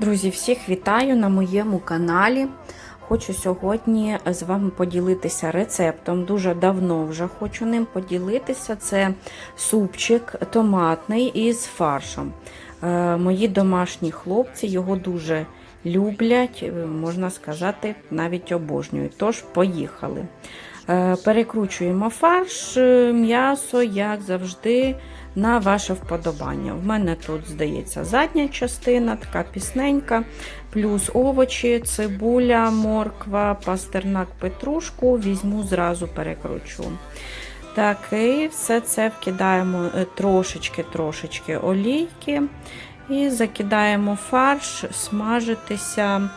Друзі, всіх вітаю на моєму каналі. Хочу сьогодні з вами поділитися рецептом. Дуже давно вже хочу ним поділитися. Це супчик томатний із фаршем. Е, Мої домашні хлопці його дуже люблять, е, можна сказати, навіть обожнюють. Тож, поїхали. Е, Перекручуємо фарш, м'ясо, як завжди, на ваше вподобання. В мене тут, здається, задня частина, така пісненька, плюс овочі, цибуля, морква, пастернак, петрушку. Візьму, зразу перекручу. Так, і все це вкидаємо трошечки-трошечки олійки і закидаємо фарш, смажитися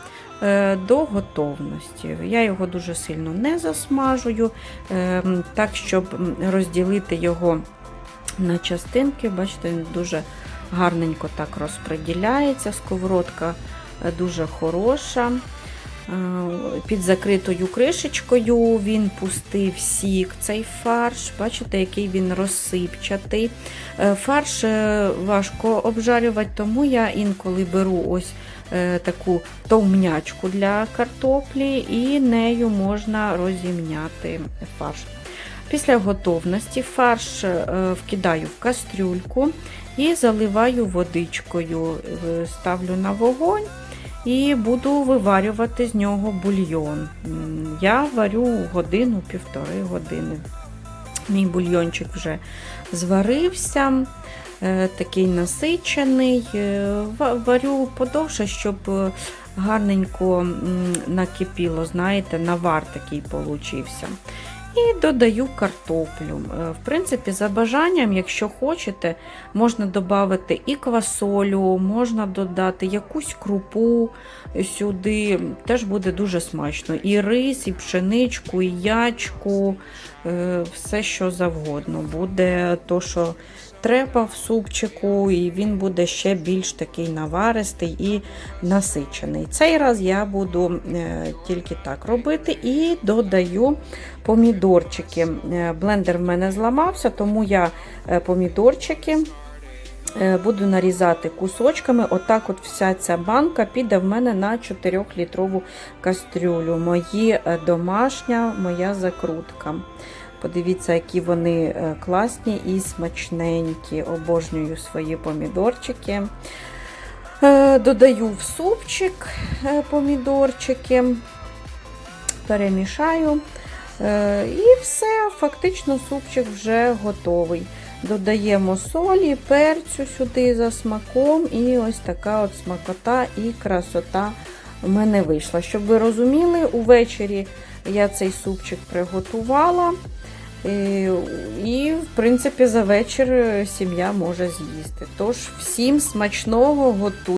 е, до готовності. Я його дуже сильно не засмажую, е, так, щоб розділити його на частинки. Бачите, він дуже гарненько так розподіляється. Сковородка е, дуже хороша. Е, Під закритою кришечкою він пустив сік цей фарш. Бачите, який він розсипчатий. Е, Фарш важко обжарювати, тому я інколи беру ось таку товмнячку для картоплі, і нею можна розімняти фарш. Після готовності фарш е, вкидаю в кастрюльку і заливаю водичкою, Е, ставлю на вогонь і буду виварювати з нього бульйон. Я варю годину-півтори години. Мій бульйончик вже зварився, е, такий насичений. Варю подовше, щоб гарненько накипіло, знаєте, навар такий получився. І додаю картоплю. Е, В принципі, за бажанням, якщо хочете, можна додати і квасолю, можна додати якусь крупу сюди. Теж буде дуже смачно. І рис, і пшеничку, і ячку, е, все що завгодно. Буде то, що треба в супчику, і він буде ще більш такий наваристий і насичений. Цей раз я буду е, тільки так робити і додаю помідорчики. Е, Блендер в мене зламався, тому я е, помідорчики е, буду нарізати кусочками. Отак от вся ця банка піде в мене на 4-літрову кастрюлю. Мої домашня, моя закрутка. Подивіться, які вони класні і смачненькі. Обожнюю свої помідорчики. Додаю в супчик помідорчики, перемішаю. Е, І все, фактично супчик вже готовий. Додаємо солі, перцю сюди за смаком, і ось така от смакота і красота в мене вийшла. Щоб ви розуміли, увечері я цей супчик приготувала. І, і, в принципі, за вечір сім'я може з'їсти. Тож, всім смачного готуйте.